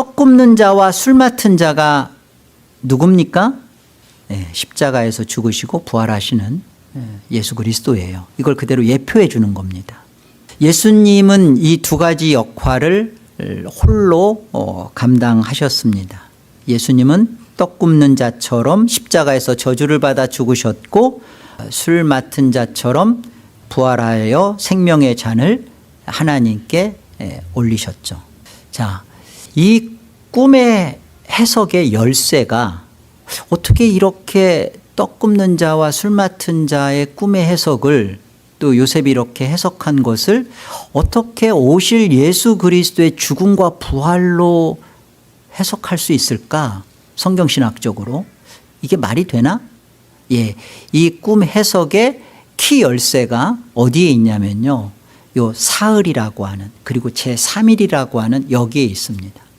떡 굽는 자와 술 맡은 자가 누굽니까? 예, 십자가에서 죽으시고 부활하시는 예, 예수 그리스도예요. 이걸 그대로 예표해 주는 겁니다. 예수님은 이 두 가지 역할을 홀로 어, 감당하셨습니다. 예수님은 떡 굽는 자처럼 십자가에서 저주를 받아 죽으셨고 어, 술 맡은 자처럼 부활하여 생명의 잔을 하나님께 예, 올리셨죠. 자, 이 꿈의 해석의 열쇠가 어떻게 이렇게 떡 굽는 자와 술 맡은 자의 꿈의 해석을 또 요셉이 이렇게 해석한 것을 어떻게 오실 예수 그리스도의 죽음과 부활로 해석할 수 있을까? 성경신학적으로. 이게 말이 되나? 예. 이 꿈 해석의 키 열쇠가 어디에 있냐면요. 요 사흘이라고 하는 그리고 제3일이라고 하는 여기에 있습니다.